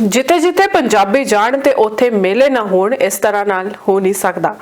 ਜਿੱਥੇ ਜਿੱਥੇ ਪੰਜਾਬੀ ਜਾਣ ਤੇ ਉੱਥੇ ਮੇਲੇ ਨਾ ਹੋਣ, ਇਸ ਤਰ੍ਹਾਂ ਨਾਲ ਹੋ ਨਹੀਂ ਸਕਦਾ।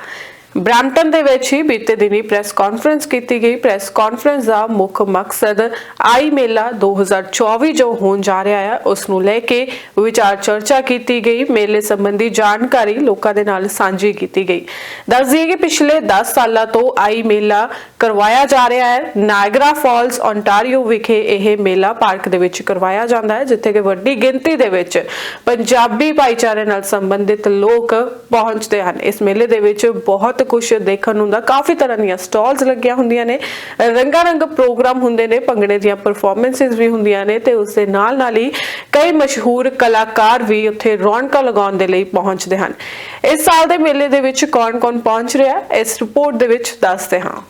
ਬ੍ਰੈਂਪਟਨ ਦੇ ਵਿੱਚ ਹੀ ਬੀਤੇ ਦਿਨੀ ਪ੍ਰੈਸ ਕਾਨਫਰੰਸ ਕੀਤੀ ਗਈ। ਪ੍ਰੈਸ ਕਾਨਫਰੰਸ ਦਾ ਮੁੱਖ ਮਕਸਦ ਆਈ ਮੇਲਾ 2024 ਜੋ ਹੋਣ ਜਾ ਰਿਹਾ ਹੈ, ਉਸ ਨੂੰ ਲੈ ਕੇ ਵਿਚਾਰ ਚਰਚਾ ਕੀਤੀ ਗਈ। ਮੇਲੇ ਸੰਬੰਧੀ ਜਾਣਕਾਰੀ ਲੋਕਾਂ ਦੇ ਨਾਲ ਸਾਂਝੀ ਕੀਤੀ ਗਈ। ਦੱਸ ਦਈਏ ਕਿ ਪਿਛਲੇ 10 ਸਾਲਾਂ ਤੋਂ ਆਈ ਮੇਲਾ ਕਰਵਾਇਆ ਜਾ ਰਿਹਾ ਹੈ। ਨਾਇਗਰਾ ਫਾਲਸ ਓਨਟਾਰੀਓ ਵਿਖੇ ਇਹ ਮੇਲਾ ਪਾਰਕ ਦੇ ਵਿੱਚ ਕਰਵਾਇਆ ਜਾਂਦਾ ਹੈ, ਜਿੱਥੇ ਕਿ ਵੱਡੀ ਗਿਣਤੀ ਦੇ ਵਿੱਚ ਪੰਜਾਬੀ ਭਾਈਚਾਰੇ ਨਾਲ ਸੰਬੰਧਿਤ ਲੋਕ ਪਹੁੰਚਦੇ ਹਨ। ਇਸ ਮੇਲੇ ਦੇ ਵਿੱਚ ਬਹੁਤ ਕੁਝ ਦੇਖਣ ਨੂੰ ਹੁੰਦਾ। ਕਾਫੀ ਤਰ੍ਹਾਂ ਦੀਆਂ ਸਟਾਲਸ ਲੱਗੀਆਂ ਹੁੰਦੀਆਂ ਨੇ। ਰੰਗਾ ਰੰਗ ਪ੍ਰੋਗਰਾਮ ਹੁੰਦੇ ਨੇ। ਭੰਗੜੇ ਦੀਆਂ ਪਰਫਾਰਮੈਂਸਿਸ ਵੀ ਹੁੰਦੀਆਂ ਨੇ ਤੇ ਉਸ ਦੇ ਨਾਲ ਨਾਲ ਹੀ ਕਈ ਮਸ਼ਹੂਰ ਕਲਾਕਾਰ ਵੀ ਉੱਥੇ ਰੌਣਕਾਂ ਲਗਾਉਣ ਦੇ ਲਈ ਪਹੁੰਚਦੇ ਹਨ। ਇਸ ਸਾਲ ਦੇ ਮੇਲੇ ਦੇ ਵਿੱਚ ਕੌਣ-ਕੌਣ ਪਹੁੰਚ ਰਿਹਾ ਇਸ ਰਿਪੋਰਟ ਦੇ ਵਿੱਚ ਦੱਸਦੇ ਹਾਂ।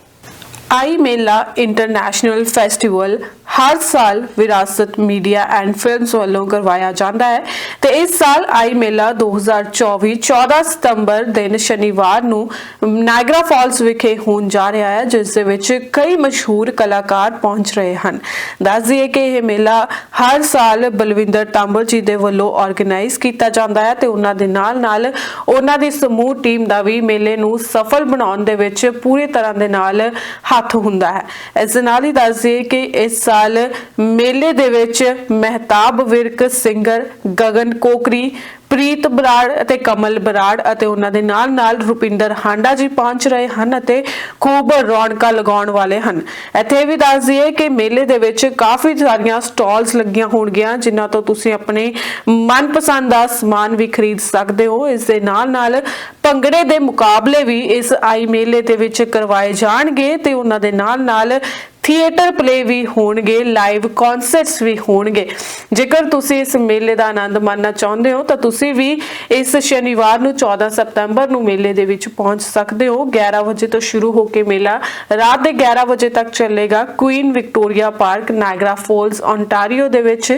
ਆਈ ਮੇਲਾ ਇੰਟਰਨੈਸ਼ਨਲ ਫੈਸਟੀਵਲ ਹਰ ਸਾਲ ਵਿਰਾਸਤ ਮੀਡੀਆ ਐਂਡ ਫਿਲਮਸ ਵੱਲੋਂ ਕਰਵਾਇਆ ਜਾਂਦਾ ਹੈ ਤੇ ਇਸ ਸਾਲ ਆਈ ਮੇਲਾ 2024 14 ਸਤੰਬਰ ਦਿਨ ਸ਼ਨੀਵਾਰ ਨੂੰ ਨਾਇਗਰਾ ਫਾਲਸ ਵਿਖੇ ਹੋਣ ਜਾ ਰਿਹਾ ਹੈ, ਜਿਸ ਦੇ ਵਿੱਚ ਕਈ ਮਸ਼ਹੂਰ ਕਲਾਕਾਰ ਪਹੁੰਚ ਰਹੇ ਹਨ। ਦੱਸ ਦਈਏ ਕਿ ਇਹ ਮੇਲਾ ਹਰ ਸਾਲ ਬਲਵਿੰਦਰ ਤਾਂਬਰ ਜੀ ਦੇ ਵੱਲੋਂ ਆਰਗੇਨਾਈਜ਼ ਕੀਤਾ ਜਾਂਦਾ ਹੈ ਤੇ ਉਹਨਾਂ ਦੇ ਨਾਲ ਨਾਲ ਉਹਨਾਂ ਦੀ ਸਮੂਹ ਟੀਮ ਦਾ ਵੀ ਮੇਲੇ ਨੂੰ ਸਫਲ ਬਣਾਉਣ ਦੇ ਵਿੱਚ ਪੂਰੀ ਤਰ੍ਹਾਂ ਦੇ ਨਾਲ ਹੱਥ ਹੁੰਦਾ ਹੈ। ਇਸ ਦੇ ਨਾਲ ਹੀ ਦੱਸ ਦਈਏ ਕਿ ਇਸ ਸਾਲ ਮੇਲੇ ਦੇ ਵਿੱਚ ਮਹਿਤਾਬ ਵਿਰਕ ਸਿੰਗਰ ਗਗਨ ਕੋਕਰੀ, ਪ੍ਰੀਤ ਬਰਾੜ ਅਤੇ ਕਮਲ ਬਰਾੜ ਅਤੇ ਉਹਨਾਂ ਦੇ ਨਾਲ ਨਾਲ ਰੁਪਿੰਦਰ ਹਾਂਡਾ ਜੀ ਪਹੁੰਚ ਰਹੇ ਹਨ ਅਤੇ ਖੂਬ ਰੌਣਕਾਂ ਲਗਾਉਣ ਵਾਲੇ ਹਨ। ਇੱਥੇ ਵੀ ਦੱਸ ਦਈਏ ਕਿ ਮੇਲੇ ਦੇ ਵਿੱਚ ਕਾਫੀ ਸਾਰੀਆਂ ਸਟਾਲਸ ਲੱਗੀਆਂ ਹੋਣਗੀਆਂ, ਜਿਨ੍ਹਾਂ ਤੋਂ ਤੁਸੀਂ ਆਪਣੇ ਮਨਪਸੰਦ ਦਾ ਸਮਾਨ ਵੀ ਖਰੀਦ ਸਕਦੇ ਹੋ। ਇਸ ਦੇ ਨਾਲ ਨਾਲ ਭੰਗੜੇ ਦੇ ਮੁਕਾਬਲੇ ਵੀ ਇਸ ਆਈ ਮੇਲੇ ਦੇ ਵਿੱਚ ਕਰਵਾਏ ਜਾਣਗੇ ਤੇ ਉਹਨਾਂ ਦੇ ਨਾਲ ਨਾਲ ਥੀਏਟਰ ਪਲੇ ਵੀ ਹੋਣਗੇ ਲਾਈਵ ਕਨਸਰਟਸ ਵੀ ਹੋਣਗੇ ਜੇਕਰ ਤੁਸੀਂ ਇਸ ਮੇਲੇ ਦਾ ਆਨੰਦ ਮਾਣਨਾ ਚਾਹੁੰਦੇ ਹੋ ਤਾਂ ਤੁਸੀਂ ਵੀ ਇਸ ਸ਼ਨੀਵਾਰ ਨੂੰ 14 ਸਤੰਬਰ ਨੂੰ ਮੇਲੇ ਦੇ ਵਿੱਚ ਪਹੁੰਚ ਸਕਦੇ ਹੋ 11 ਵਜੇ ਤੋਂ ਸ਼ੁਰੂ ਹੋ ਕੇ ਮੇਲਾ ਰਾਤ ਦੇ 11 ਵਜੇ ਤੱਕ ਚੱਲੇਗਾ Queen Victoria Park Niagara Falls ontario ਦੇ ਵਿੱਚ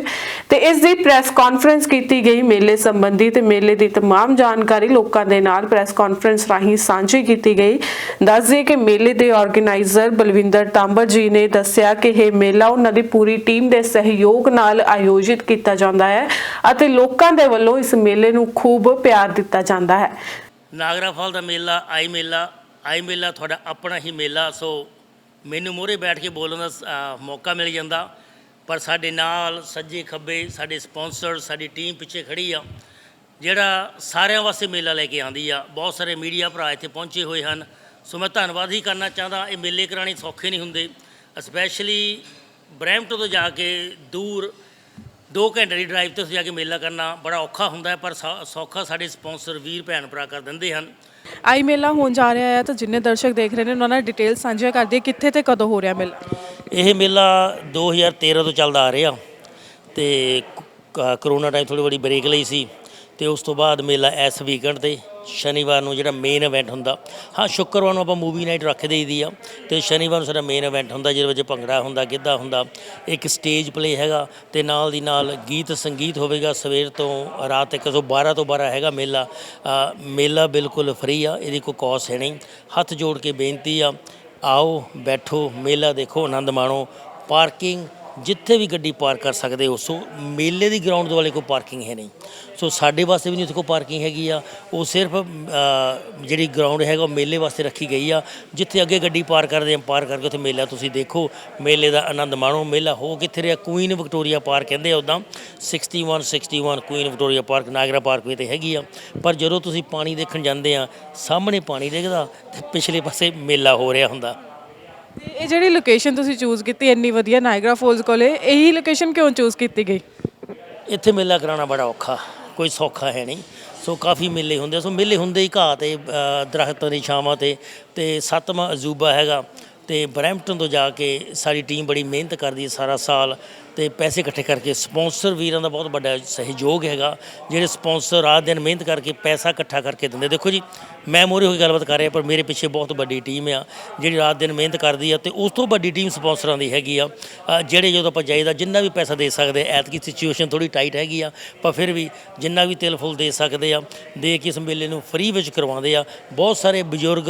ਤੇ ਇਸ ਦੀ ਪ੍ਰੈਸ ਕਾਨਫਰੰਸ ਕੀਤੀ ਗਈ ਮੇਲੇ ਸੰਬੰਧੀ ਤੇ ਮੇਲੇ ਦੀ तमाम ਜਾਣਕਾਰੀ ਲੋਕਾਂ ਦੇ ਨਾਲ ਪ੍ਰੈਸ ਕਾਨਫਰੰਸ ਰਾਹੀਂ ਸਾਂਝੀ ਕੀਤੀ ਗਈ ਦੱਸ ਦਈਏ ਕਿ ਮੇਲੇ ਦੇ ਆਰਗੇਨਾਈਜ਼ਰ ਬਲਵਿੰਦਰ ਤਾਂਬਰ ਜੀ ਨੇ ਦੱਸਿਆ ਕਿ ਇਹ ਮੇਲਾ ਉਹਨਾਂ ਦੀ ਪੂਰੀ ਟੀਮ ਦੇ ਸਹਿਯੋਗ ਨਾਲ ਆਯੋਜਿਤ ਕੀਤਾ ਜਾਂਦਾ ਹੈ ਅਤੇ ਲੋਕਾਂ ਦੇ ਵੱਲੋਂ ਇਸ ਮੇਲੇ ਨੂੰ ਖੂਬ ਪਿਆਰ ਦਿੱਤਾ ਜਾਂਦਾ ਹੈ। ਨਾਗਰਾ ਫਾਲ ਦਾ ਮੇਲਾ, ਆਈ ਮੇਲਾ ਆਈ ਮੇਲਾ ਤੁਹਾਡਾ ਆਪਣਾ ਹੀ ਮੇਲਾ, ਸੋ ਮੈਨੂੰ ਮੋਹਰੇ ਬੈਠ ਕੇ ਬੋਲਣ ਦਾ ਮੌਕਾ ਮਿਲ ਜਾਂਦਾ। ਪਰ ਸਾਡੇ ਨਾਲ ਸੱਜੇ ਖੱਬੇ, ਸਾਡੇ ਸਪਾਂਸਰ, ਸਾਡੀ ਟੀਮ ਪਿੱਛੇ ਖੜੀ ਆ, ਜਿਹੜਾ ਸਾਰਿਆਂ ਵਾਸਤੇ ਮੇਲਾ ਲੈ ਕੇ ਆਂਦੀ ਆ। ਬਹੁਤ ਸਾਰੇ ਮੀਡੀਆ ਭਰਾ ਇੱਥੇ ਪਹੁੰਚੇ ਹੋਏ ਹਨ। ਸੋ ਮੈਂ ਧੰਨਵਾਦ ਹੀ ਕਰਨਾ ਚਾਹੁੰਦਾ, ਇਹ ਮੇਲੇ ਕਰਾਣੇ ਸੌਖੇ ਨਹੀਂ ਹੁੰਦੇ। ਸਪੈਸ਼ਲੀ ਬਰੈਂਪਟਨ ਤੋਂ ਜਾ ਕੇ ਦੂਰ 2 ਘੰਟੇ ਦੀ ਡਰਾਈਵ ਤੇ ਜਾ ਕੇ ਮੇਲਾ ਕਰਨਾ ਬੜਾ ਔਖਾ ਹੁੰਦਾ ਹੈ ਪਰ ਸੌਖਾ ਸਾਡੇ ਸਪਾਂਸਰ ਵੀਰ ਭੈਣ ਭਰਾ ਕਰ ਦਿੰਦੇ ਹਨ। ਆਈ ਮੇਲਾ ਹੋਣ ਜਾ ਰਿਹਾ ਹੈ ਤਾਂ ਜਿੰਨੇ ਦਰਸ਼ਕ ਦੇਖ ਰਹੇ ਨੇ ਉਹਨਾਂ ਨਾਲ ਡਿਟੇਲ ਸਾਂਝੀਆਂ ਕਰ ਦਈਏ ਕਿੱਥੇ ਤੇ ਕਦੋਂ ਹੋ ਰਿਹਾ ਮੇਲਾ। ਇਹ ਮੇਲਾ 2013 ਤੋਂ ਚੱਲਦਾ ਆ ਰਿਹਾ ਤੇ ਕਰੋਨਾ ਟਾਈਮ ਥੋੜੀ ਬੜੀ ਬ੍ਰੇਕ ਲਈ ਸੀ ਤੇ ਉਸ ਤੋਂ ਬਾਅਦ ਮੇਲਾ ਇਸ ਵੀਕਐਂਡ ਤੇ ਸ਼ਨੀਵਾਰ ਨੂੰ ਜਿਹੜਾ ਮੇਨ ਇਵੈਂਟ ਹੁੰਦਾ, ਹਾਂ, ਸ਼ੁੱਕਰਵਾਰ ਨੂੰ ਆਪਾਂ ਮੂਵੀ ਨਾਈਟ ਰੱਖ ਦੇਈਦੀ ਆ, ਤੇ ਸ਼ਨੀਵਾਰ ਨੂੰ ਸਾਡਾ ਮੇਨ ਇਵੈਂਟ ਹੁੰਦਾ, ਜਿਹਦੇ ਵਿੱਚ ਭੰਗੜਾ ਹੁੰਦਾ, ਗਿੱਧਾ ਹੁੰਦਾ, ਇੱਕ ਸਟੇਜ ਪਲੇ ਹੈਗਾ, ਤੇ ਨਾਲ ਦੀ ਨਾਲ ਗੀਤ ਸੰਗੀਤ ਹੋਵੇਗਾ, ਸਵੇਰ ਤੋਂ ਰਾਤ ਤੱਕ ਸੋ 12 ਤੋਂ 12 ਹੈਗਾ ਮੇਲਾ ਮੇਲਾ ਬਿਲਕੁਲ ਫ੍ਰੀ ਆ, ਇਹਦੀ ਕੋਈ ਕਾਸਟ ਹੈ ਨਹੀਂ। ਹੱਥ ਜੋੜ ਕੇ ਬੇਨਤੀ ਆ, ਆਓ, ਬੈਠੋ, ਮੇਲਾ ਦੇਖੋ, ਆਨੰਦ ਮਾਣੋ, ਪਾਰਕਿੰਗ ਜਿੱਥੇ ਵੀ ਗੱਡੀ ਪਾਰਕ ਕਰ ਸਕਦੇ ਹੋ, ਸੋ ਮੇਲੇ ਦੀ ਗਰਾਊਂਡ ਦੁਆਲੇ ਕੋਈ ਪਾਰਕਿੰਗ ਹੈ ਨਹੀਂ। ਸੋ ਸਾਡੇ ਵਾਸਤੇ ਵੀ ਨਹੀਂ ਉੱਥੇ ਕੋਈ ਪਾਰਕਿੰਗ ਹੈਗੀ ਆ, ਉਹ ਸਿਰਫ ਜਿਹੜੀ ਗਰਾਊਂਡ ਹੈਗਾ, ਉਹ ਮੇਲੇ ਵਾਸਤੇ ਰੱਖੀ ਗਈ ਆ, ਜਿੱਥੇ ਅੱਗੇ ਗੱਡੀ ਪਾਰਕ ਕਰਦੇ ਆ ਪਾਰਕ ਕਰਕੇ ਉੱਥੇ ਮੇਲਾ ਤੁਸੀਂ ਦੇਖੋ, ਮੇਲੇ ਦਾ ਆਨੰਦ ਮਾਣੋ। ਮੇਲਾ ਹੋ ਕਿੱਥੇ ਰਿਹਾ? ਕੁਈਨ ਵਿਕਟੋਰੀਆ ਪਾਰਕ ਕਹਿੰਦੇ ਆ ਉਦਾਂ। 61 61 Queen Victoria park Niagara park ਵੀ ਤੇ ਹੈਗੀ ਆ। ਪਰ ਜਦੋਂ ਤੁਸੀਂ ਪਾਣੀ ਦੇਖਣ ਜਾਂਦੇ ਆ, ਸਾਹਮਣੇ ਪਾਣੀ ਦਿਖਦਾ, ਤੇ ਪਿਛਲੇ ਪਾਸੇ ਮੇਲਾ ਹੋ ਰਿਹਾ ਹੁੰਦਾ। ਤੇ ਇਹ ਜਿਹੜੀ ਲੋਕੇਸ਼ਨ ਤੁਸੀਂ ਚੂਜ਼ ਕੀਤੀ, ਇੰਨੀ ਵਧੀਆ ਨਾਇਗਰਾ ਫਾਲਸ ਕੋਲੇ, ਇਹੀ ਲੋਕੇਸ਼ਨ ਕਿਉਂ ਚੂਜ਼ ਕੀਤੀ ਗਈ? ਇੱਥੇ ਮੇਲਾ ਕਰਾਉਣਾ ਬੜਾ ਔਖਾ, ਕੋਈ ਸੌਖਾ ਹੈ ਨਹੀਂ। ਸੋ ਕਾਫੀ ਮੇਲੇ ਹੁੰਦੇ ਸੋ ਮੇਲੇ ਹੁੰਦੇ ਹੀ ਘਾਹ ਤੇ ਦਰਖਤਾਂ ਦੀ ਛਾਵਾਂ ਤੇ ਤੇ ਸੱਤਵਾਂ ਅਜੂਬਾ ਹੈਗਾ। ਤੇ ਬਰੈਂਪਟਨ ਤੋਂ ਜਾ ਕੇ ਸਾਡੀ ਟੀਮ ਬੜੀ ਮਿਹਨਤ ਕਰਦੀ ਹੈ ਸਾਰਾ ਸਾਲ। ਤੇ ਪੈਸੇ ਇਕੱਠੇ ਕਰਕੇ ਸਪਾਂਸਰ ਵੀਰਾਂ ਦਾ ਬਹੁਤ ਵੱਡਾ ਸਹਿਯੋਗ ਹੈਗਾ ਜਿਹੜੇ ਸਪਾਂਸਰ ਰਾਤ ਦਿਨ ਮਿਹਨਤ ਕਰਕੇ ਪੈਸਾ ਇਕੱਠਾ ਕਰਕੇ ਦਿੰਦੇ। ਦੇਖੋ ਜੀ ਮੈਂ ਮੋਰੇ ਹੋਈ ਗੱਲਬਾਤ ਕਰ ਰਿਹਾ ਪਰ ਮੇਰੇ ਪਿੱਛੇ ਬਹੁਤ ਵੱਡੀ ਟੀਮ ਆ ਜਿਹੜੀ ਰਾਤ ਦਿਨ ਮਿਹਨਤ ਕਰਦੀ ਆ ਤੇ ਉਸ ਤੋਂ ਵੱਡੀ ਟੀਮ ਸਪਾਂਸਰਾਂ ਦੀ ਹੈਗੀ ਆ। ਅ, ਜਿਹੜੇ ਜਦੋਂ ਆਪਾਂ ਜਾਈਦਾ ਜਿੰਨਾ ਵੀ ਪੈਸਾ ਦੇ ਸਕਦੇ ਐਤਕੀ ਸਿਚੁਏਸ਼ਨ ਥੋੜੀ ਟਾਈਟ ਹੈਗੀ ਆ ਪਰ ਫਿਰ ਵੀ ਜਿੰਨਾ ਵੀ ਤਿਲ ਫੁੱਲ ਦੇ ਸਕਦੇ ਆ ਦੇ ਕੇ ਇਸ ਮੇਲੇ ਨੂੰ ਫ੍ਰੀ ਵਿੱਚ ਕਰਵਾਉਂਦੇ ਆ। ਬਹੁਤ ਸਾਰੇ ਬਜ਼ੁਰਗ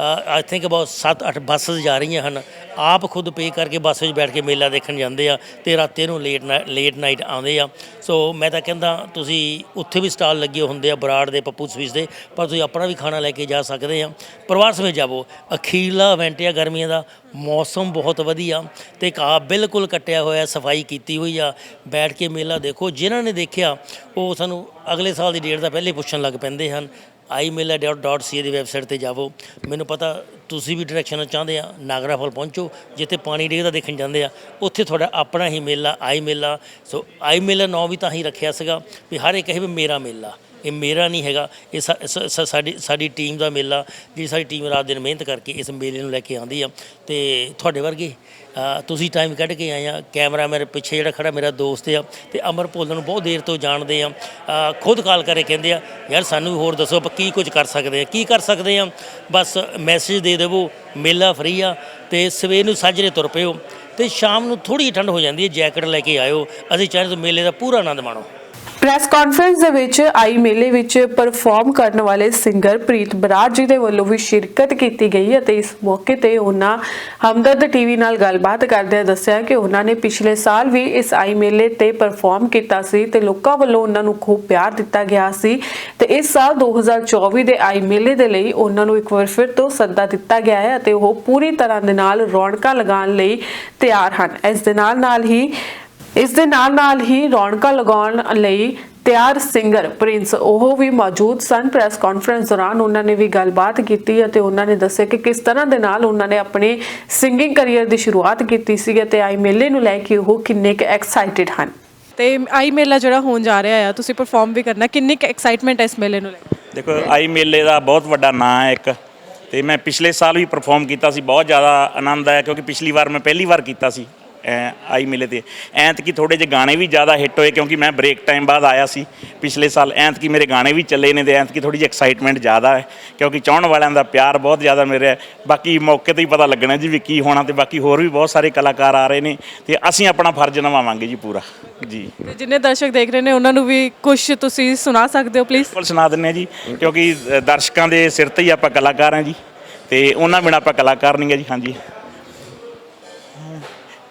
ਆਈ ਥਿੰਕ ਅਬਾਊਟ 7-8 ਬੱਸਸ ਜਾ ਰਹੀਆਂ ਹਨ ਆਪ ਖੁਦ ਪੇ ਕਰਕੇ ਬੱਸ ਵਿੱਚ ਬੈਠ ਕੇ ਮੇਲਾ ਦੇਖਣ ਜਾਂਦੇ ਆ ਤੇ ਰਾਤੀ ਰਾਤੇ ਨੂੰ ਲੇਟ ਲੇਟ ਨਾਈਟ ਆਉਂਦੇ ਆ। ਸੋ ਮੈਂ ਤਾਂ ਕਹਿੰਦਾ ਤੁਸੀਂ ਉੱਥੇ ਵੀ ਸਟਾਲ ਲੱਗੇ ਹੁੰਦੇ ਆ ਬਰਾੜ ਦੇ, ਪੱਪੂ ਸਵੀਸ ਦੇ, ਪਰ ਤੁਸੀਂ ਆਪਣਾ ਵੀ ਖਾਣਾ ਲੈ ਕੇ ਜਾ ਸਕਦੇ ਆ। ਪਰਿਵਾਰ ਸਮੇਤ ਜਾਵੋ। ਅਖੀਰਲਾ ਇਵੈਂਟ ਆ ਗਰਮੀਆਂ ਦਾ। ਮੌਸਮ ਬਹੁਤ ਵਧੀਆ ਤੇ ਘਾਹ ਬਿਲਕੁਲ ਕੱਟਿਆ ਹੋਇਆ, ਸਫ਼ਾਈ ਕੀਤੀ ਹੋਈ ਆ। ਬੈਠ ਕੇ ਮੇਲਾ ਦੇਖੋ। ਜਿਨ੍ਹਾਂ ਨੇ ਦੇਖਿਆ, ਉਹ ਸਾਨੂੰ ਅਗਲੇ ਸਾਲ ਦੀ ਡੇਟ ਦਾ ਪਹਿਲੇ ਪੁੱਛਣ ਲੱਗ ਪੈਂਦੇ ਹਨ। iMela.ca ਦੀ ਵੈਬਸਾਈਟ ਤੇ ਜਾਵੋ। ਮੈਨੂੰ ਪਤਾ ਤੁਸੀਂ ਵੀ ਡਾਇਰੈਕਸ਼ਨ ਚਾਹੁੰਦੇ ਆ, ਨਾਗਰਾ ਫਲ ਪਹੁੰਚੋ, ਜਿੱਥੇ ਪਾਣੀ ਡੇਗਦਾ ਦੇਖਣ ਜਾਂਦੇ ਆ। ਉੱਥੇ ਤੁਹਾਡਾ ਆਪਣਾ ਹੀ ਮੇਲਾ, ਆਈ ਮੇਲਾ। ਸੋ ਆਈ ਮੇਲਾ ਨਾਂ ਵੀ ਤਾਂ ਹੀ ਰੱਖਿਆ ਸੀਗਾ ਵੀ ਹਰ ਇੱਕ ਕਹੇ ਵੀ ਮੇਰਾ ਮੇਲਾ। ਇਹ ਮੇਰਾ ਨਹੀਂ ਹੈਗਾ। ਇਹ ਸਾਡੀ ਸਾਡੀ ਟੀਮ ਦਾ ਮੇਲਾ, ਜਿਹੜੀ ਸਾਡੀ ਟੀਮ ਰਾਤ ਦਿਨ ਮਿਹਨਤ ਕਰਕੇ ਇਸ ਮੇਲੇ ਨੂੰ ਲੈ ਕੇ ਆਉਂਦੀ ਆ। ਤੇ ਤੁਹਾਡੇ ਵਰਗੇ ਤੁਸੀਂ ਟਾਈਮ ਕੱਢ ਕੇ ਆਏ ਆ। ਕੈਮਰਾ ਮੇਰੇ ਪਿੱਛੇ ਜਿਹੜਾ ਖੜਾ ਮੇਰਾ ਦੋਸਤ ਆ ਤੇ ਅਮਰ ਭੋਲਨ ਨੂੰ ਬਹੁਤ ਦੇਰ ਤੋਂ ਜਾਣਦੇ ਆ। ਖੁਦ ਕਾਲ ਕਰੇ ਕਹਿੰਦੇ ਆ, ਯਾਰ ਸਾਨੂੰ ਵੀ ਹੋਰ ਦੱਸੋ, ਆਪਾਂ ਕੀ ਕੁਝ ਕਰ ਸਕਦੇ ਆ? ਕੀ ਕਰ ਸਕਦੇ ਆ? ਬਸ ਮੈਸੇਜ ਦੇ ਦੇਵੋ, ਮੇਲਾ ਫਰੀ ਆ ਤੇ ਸਵੇਰ ਨੂੰ ਸਾਜਰੇ ਤੁਰ ਪਿਓ ਤੇ ਸ਼ਾਮ ਨੂੰ ਥੋੜੀ ਠੰਡ ਹੋ ਜਾਂਦੀ ਹੈ, ਜੈਕਟ ਲੈ ਕੇ ਆਇਓ। ਅਸੀਂ ਚਾਹੁੰਦੇ ਮੇਲੇ ਦਾ ਪੂਰਾ ਆਨੰਦ ਮਾਣੋ। ਪ੍ਰੈਸ ਕਾਨਫਰੰਸ ਦੇ ਵਿੱਚ ਆਈ ਮੇਲੇ ਵਿੱਚ ਪਰਫਾਰਮ ਕਰਨ ਵਾਲੇ ਸਿੰਗਰ ਪ੍ਰੀਤ ਬਰਾੜ ਜੀ ਦੇ ਵੱਲੋਂ ਵੀ ਸ਼ਿਰਕਤ ਕੀਤੀ ਗਈ ਅਤੇ ਇਸ ਮੌਕੇ ਤੇ ਉਹਨਾਂ ਹਮਦਰਦ ਟੀਵੀ ਨਾਲ ਗੱਲਬਾਤ ਕਰਦਿਆਂ ਦੱਸਿਆ ਕਿ ਉਹਨਾਂ ਨੇ ਪਿਛਲੇ ਸਾਲ ਵੀ ਇਸ ਆਈ ਮੇਲੇ ਤੇ ਪਰਫਾਰਮ ਕੀਤਾ ਸੀ ਤੇ ਲੋਕਾਂ ਵੱਲੋਂ ਉਹਨਾਂ ਨੂੰ ਖੂਬ ਪਿਆਰ ਦਿੱਤਾ ਗਿਆ ਸੀ ਤੇ ਇਸ ਸਾਲ 2024 ਦੇ ਆਈ ਮੇਲੇ ਦੇ ਲਈ ਉਹਨਾਂ ਨੂੰ ਇੱਕ ਵਾਰ ਫਿਰ ਤੋਂ ਸੱਦਾ ਦਿੱਤਾ ਗਿਆ ਹੈ ਅਤੇ ਉਹ ਪੂਰੀ ਤਰ੍ਹਾਂ ਦੇ ਨਾਲ ਰੌਣਕਾਂ ਲਗਾਉਣ ਲਈ ਤਿਆਰ ਹਨ। ਇਸ ਦੇ ਨਾਲ ਨਾਲ ਹੀ ਇਸ ਦੇ ਨਾਲ ਨਾਲ ਹੀ ਰੌਣਕਾਂ ਲਗਾਉਣ ਲਈ ਤਿਆਰ ਸਿੰਗਰ ਪ੍ਰਿੰਸ ਉਹ ਵੀ ਮੌਜੂਦ ਸਨ। ਪ੍ਰੈਸ ਕਾਨਫਰੰਸ ਦੌਰਾਨ ਉਹਨਾਂ ਨੇ ਵੀ ਗੱਲਬਾਤ ਕੀਤੀ ਅਤੇ ਉਹਨਾਂ ਨੇ ਦੱਸਿਆ ਕਿ ਕਿਸ ਤਰ੍ਹਾਂ ਦੇ ਨਾਲ ਉਹਨਾਂ ਨੇ ਆਪਣੇ ਸਿੰਗਿੰਗ ਕੈਰੀਅਰ ਦੀ ਸ਼ੁਰੂਆਤ ਕੀਤੀ ਸੀ ਅਤੇ ਆਈ ਮੇਲੇ ਨੂੰ ਲੈ ਕੇ ਉਹ ਕਿੰਨੇ ਕੁ ਐਕਸਾਈਟਿਡ ਹਨ। ਤੇ ਆਈ ਮੇਲਾ ਜਿਹੜਾ ਹੋਣ ਜਾ ਰਿਹਾ ਆ ਤੁਸੀਂ ਪਰਫਾਰਮ ਵੀ ਕਰਨਾ ਕਿੰਨੀ ਕੁ ਐਕਸਾਈਟਮੈਂਟ ਹੈ ਇਸ ਮੇਲੇ ਨੂੰ ਲੈ ਕੇ? ਦੇਖੋ ਆਈ ਮੇਲੇ ਦਾ ਬਹੁਤ ਵੱਡਾ ਨਾਂ ਹੈ ਇੱਕ ਤੇ ਮੈਂ ਪਿਛਲੇ ਸਾਲ ਵੀ ਪਰਫਾਰਮ ਕੀਤਾ ਸੀ ਬਹੁਤ ਜ਼ਿਆਦਾ ਆਨੰਦ ਆਇਆ ਕਿਉਂਕਿ ਪਿਛਲੀ ਵਾਰ ਮੈਂ ਪਹਿਲੀ ਵਾਰ ਕੀਤਾ ਸੀ। ਆਈ ਮੇਲੇ ਤੇ। ਐਂਤਕੀ ਥੋੜੇ ਜਿਹੇ ਗਾਣੇ ਵੀ ਜ਼ਿਆਦਾ ਹਿੱਟ ਹੋਏ ਕਿਉਂਕਿ ਮੈਂ ਬ੍ਰੇਕ ਟਾਈਮ ਬਾਅਦ ਆਇਆ ਸੀ ਪਿਛਲੇ ਸਾਲ। ਐਂਤਕੀ ਮੇਰੇ ਗਾਣੇ ਵੀ ਚੱਲੇ ਨੇ ਤੇ ਐਂਤਕੀ ਥੋੜੀ ਜਿਹੀ ਐਕਸਾਈਟਮੈਂਟ ਜ਼ਿਆਦਾ ਹੈ ਕਿਉਂਕਿ ਚਾਹਣ ਵਾਲਿਆਂ ਦਾ ਪਿਆਰ ਬਹੁਤ ਜ਼ਿਆਦਾ ਮੇਰੇ ਹੈ। ਬਾਕੀ ਮੌਕੇ ਤੇ ਹੀ ਪਤਾ ਲੱਗਣਾ ਜੀ ਵੀ ਕੀ ਹੋਣਾ ਤੇ ਬਾਕੀ ਹੋਰ ਵੀ ਬਹੁਤ ਸਾਰੇ ਕਲਾਕਾਰ ਆ ਰਹੇ ਨੇ ਤੇ ਅਸੀਂ ਆਪਣਾ ਫਰਜ਼ ਨਿਭਾਵਾਂਗੇ ਜੀ ਪੂਰਾ। ਜੀ। ਤੇ ਜਿੰਨੇ ਦਰਸ਼ਕ ਦੇਖ ਰਹੇ ਨੇ ਉਹਨਾਂ ਨੂੰ ਵੀ ਕੁਝ ਤੁਸੀਂ ਸੁਣਾ ਸਕਦੇ ਹੋ ਪਲੀਜ਼ ਬਿਲਕੁਲ ਸੁਣਾ ਦਿੰਨੇ ਆ ਜੀ ਕਿਉਂਕਿ ਦਰਸ਼ਕਾਂ ਦੇ ਸਿਰ ਤੇ ਹੀ ਆਪਾਂ ਕਲਾਕਾਰ ਹਾਂ ਜੀ ਤੇ ਉਹਨਾਂ ਬਿਨਾਂ ਆਪਾਂ ਕਲਾਕਾਰ ਨਹੀਂ ਗਾ ਜੀ ਹਾਂਜੀ।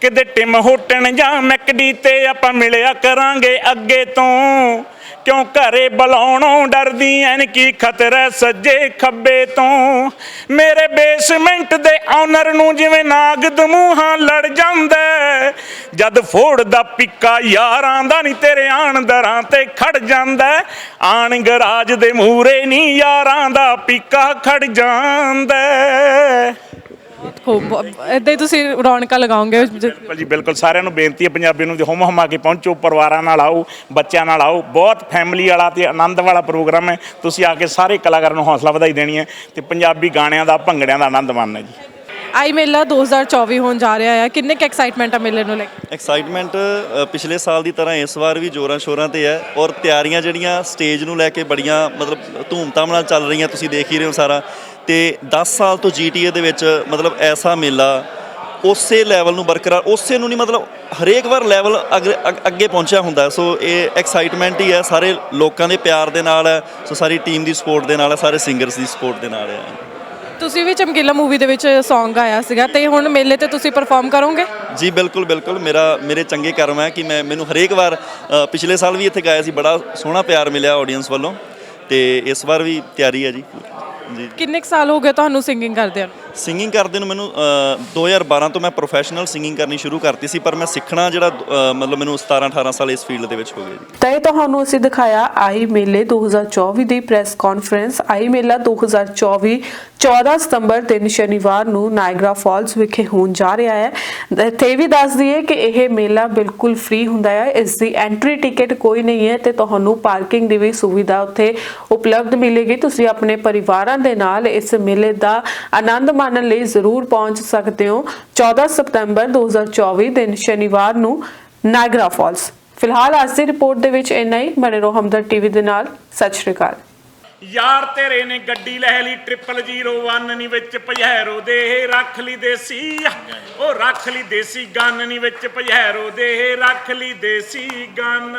ਕਿਤੇ ਟਿਮ ਹੋਟਣ ਜਾਂ ਮੈਕਡੀ ਤੇ ਆਪਾਂ ਮਿਲਿਆ ਕਰਾਂਗੇ ਅੱਗੇ ਤੋਂ। ਕਿਉਂ ਘਰੇ ਬੁਲਾਉਣੋਂ ਡਰਦੀ ਐਨ ਕੀ ਖਤਰਾ ਸੱਜੇ ਖੱਬੇ ਤੋਂ। ਮੇਰੇ ਬੇਸਮੈਂਟ ਦੇ ਆਨਰ ਨੂੰ ਜਿਵੇਂ ਨਾਗਦ ਦਮੂਹਾਂ ਲੜ ਜਾਂਦਾ ਜਦ ਫੋੜ ਦਾ ਪਿੱਕਾ ਯਾਰਾਂ ਦਾ ਨਹੀਂ ਤੇਰੇ ਆਣ ਦਰਾਂ ਤੇ ਖੜ ਜਾਂਦਾ ਹੈ। ਆਣ ਗਰਾਜ ਦੇ ਮੂਰੇ ਨਹੀਂ ਯਾਰਾਂ ਦਾ ਪਿੱਕਾ ਖੜ ਜਾਂਦਾ ਖੂਬ ਇਦਾਂ ਹੀ ਤੁਸੀਂ ਰੌਣਕਾਂ ਲਗਾਓਗੇ ਜ- ਬਿਲਕੁਲ ਜੀ, ਬਿਲਕੁਲ। ਸਾਰਿਆਂ ਨੂੰ ਬੇਨਤੀ ਹੈ ਪੰਜਾਬੀ ਨੂੰ ਹੁਮ ਹਮਾ ਕੇ ਪਹੁੰਚੋ, ਪਰਿਵਾਰਾਂ ਨਾਲ ਆਓ, ਬੱਚਿਆਂ ਨਾਲ ਆਓ। ਬਹੁਤ ਫੈਮਿਲੀ ਵਾਲਾ ਤੇ ਆਨੰਦ ਵਾਲਾ ਪ੍ਰੋਗਰਾਮ ਹੈ। ਤੁਸੀਂ ਆ ਕੇ ਸਾਰੇ ਕਲਾਕਾਰਾਂ ਨੂੰ ਹੌਸਲਾ ਵਧਾਈ ਦੇਣੀ ਹੈ ਤੇ ਪੰਜਾਬੀ ਗਾਣਿਆਂ ਦਾ ਭੰਗੜਿਆਂ ਦਾ ਆਨੰਦ ਮਾਣਨਾ ਜੀ। ਆਈ ਮੇਲਾ 2024 ਹੋਣ ਜਾ ਰਿਹਾ ਹੈ ਕਿੰਨੇ ਕੁ ਐਕਸਾਈਟਮੈਂਟ ਆ ਮੇਲੇ ਨੂੰ ਲੈ ਕੇ? ਐਕਸਾਈਟਮੈਂਟ ਪਿਛਲੇ ਸਾਲ ਦੀ ਤਰ੍ਹਾਂ ਇਸ ਵਾਰ ਵੀ ਜੋਰਾਂ ਸ਼ੋਰਾਂ ਤੇ ਹੈ ਔਰ ਤਿਆਰੀਆਂ ਜਿਹੜੀਆਂ ਸਟੇਜ ਨੂੰ ਲੈ ਕੇ ਬੜੀਆਂ, ਮਤਲਬ, ਧੂਮਧਾਮ ਨਾਲ ਚੱਲ ਰਹੀਆਂ, ਤੁਸੀਂ ਦੇਖ ਹੀ ਰਹੇ ਹੋ ਸਾਰਾ। ਤੇ 10 ਸਾਲ ਤੋਂ GTA ਦੇ ਵਿੱਚ, ਮਤਲਬ, ਐਸਾ ਮੇਲਾ ਉਸੇ ਲੈਵਲ ਨੂੰ ਬਰਕਰਾਰ, ਉਸੇ ਨੂੰ ਨਹੀਂ, ਮਤਲਬ, ਹਰੇਕ ਵਾਰ ਲੈਵਲ ਅੱਗੇ ਪਹੁੰਚਿਆ ਹੁੰਦਾ ਸੋ ਇਹ ਐਕਸਾਈਟਮੈਂਟ ਹੀ ਹੈ, ਸਾਰੇ ਲੋਕਾਂ ਦੇ ਪਿਆਰ ਦੇ ਨਾਲ ਹੈ। ਸੋ ਸਾਰੀ ਟੀਮ ਦੀ ਸਪੋਰਟ ਦੇ ਨਾਲ ਹੈ, ਸਾਰੇ ਸਿੰਗਰਸ ਦੀ ਸਪੋਰਟ ਦੇ ਨਾਲ ਹੈ। ਤੁਸੀਂ ਵੀ ਚਮਕੀਲਾ ਮੂਵੀ ਦੇ ਵਿੱਚ Song ਗਾਇਆ ਸੀਗਾ ਤੇ ਹੁਣ ਮੇਲੇ ਤੇ ਤੁਸੀਂ ਪਰਫਾਰਮ ਕਰੋਗੇ? ਜੀ ਬਿਲਕੁਲ ਬਿਲਕੁਲ। ਮੇਰਾ ਮੇਰੇ ਚੰਗੇ ਕਰਮ ਹੈ ਕਿ ਮੈਂ ਮੈਨੂੰ ਹਰੇਕ ਵਾਰ ਅ, ਪਿਛਲੇ ਸਾਲ ਵੀ ਇੱਥੇ ਗਾਇਆ ਸੀ। ਬੜਾ ਸੋਹਣਾ ਪਿਆਰ ਮਿਲਿਆ ਆਡੀਅנס ਵੱਲੋਂ। ਤੇ ਇਸ ਵਾਰ ਵੀ ਤਿਆਰੀ ਹੈ ਜੀ। ਜੀ। ਕਿੰਨੇ ਕੁ ਸਾਲ ਹੋ ਗਏ ਤੁਹਾਨੂੰ ਸਿੰਗਿੰਗ ਕਰਦਿਆਂ ਨੂੰ? ਸਿੰਗਿੰਗ ਕਰਦੇ ਨੂੰ ਮੈਨੂੰ 2012 ਤੋਂ ਮੈਂ ਪ੍ਰੋਫੈਸ਼ਨਲ ਸਿੰਗਿੰਗ ਕਰਨੀ ਸ਼ੁਰੂ ਕਰਤੀ ਸੀ, ਪਰ ਮੈਂ ਸਿੱਖਣਾ ਜਿਹੜਾ ਮਤਲਬ ਮੈਨੂੰ 17 18 ਸਾਲ ਇਸ ਫੀਲਡ ਦੇ ਵਿੱਚ ਹੋ ਗਏ ਜੀ। ਤਾਂ ਇਹ ਤੁਹਾਨੂੰ ਅਸੀਂ ਦਿਖਾਇਆ ਆਈ ਮੇਲੇ 2024 ਦੀ ਪ੍ਰੈਸ ਕਾਨਫਰੰਸ ਆਈ ਮੇਲਾ 2024 14 ਸਤੰਬਰ ਦਿਨ ਸ਼ਨੀਵਾਰ ਨੂੰ ਨਾਇਗਰਾ ਫਾਲਸ ਵਿਖੇ ਹੋਣ ਜਾ ਰਿਹਾ ਹੈ। ਤੇ ਵੀ ਦੱਸ ਦਈਏ ਕਿ ਇਹ ਮੇਲਾ ਬਿਲਕੁਲ ਫ੍ਰੀ ਹੁੰਦਾ ਹੈ। ਇਸ ਦੀ ਐਂਟਰੀ ਟਿਕਟ ਕੋਈ ਨਹੀਂ ਹੈ ਤੇ ਤੁਹਾਨੂੰ ਪਾਰਕਿੰਗ ਦੀ ਵੀ ਸੁਵਿਧਾ ਉੱਥੇ ਉਪਲਬਧ ਮਿਲੇਗੀ। ਤੁਸੀਂ ਆਪਣੇ ਪਰਿਵਾਰਾਂ ਦੇ ਨਾਲ ਇਸ ਮੇਲੇ ਦਾ ਆਨੰਦ ਮਾਣ ਮਾਣਨ ਲਈ ਜ਼ਰੂਰ ਪਹੁੰਚ ਸਕਦੇ ਹੋ। 14 ਸਤੰਬਰ 2024 ਦਿਨ ਸ਼ਨੀਵਾਰ ਨੂੰ ਨਾਇਗਰਾ ਫਾਲਸ। ਫਿਲਹਾਲ ਅੱਜ ਦੀ ਰਿਪੋਰਟ ਦੇ ਵਿੱਚ ਇੰਨਾ ਹੀ। ਬਣੇ ਰਹੋ ਹਮਦਰ ਟੀਵੀ ਦੇ ਨਾਲ। ਸਤਿ ਸ਼੍ਰੀ ਅਕਾਲ। ਯਾਰ ਤੇਰੇ ਨੇ ਗੱਡੀ ਲੈ ਲਈ 001 ਨੀ ਵਿੱਚ ਪਜੈਰੋ ਦੇ ਰੱਖ ਲਈ ਦੇਸੀ। ਉਹ ਰੱਖ ਲਈ ਦੇਸੀ ਗਨ ਨੀ ਵਿੱਚ ਪਜੈਰੋ ਦੇ ਰੱਖ ਲਈ ਦੇਸੀ ਗਨ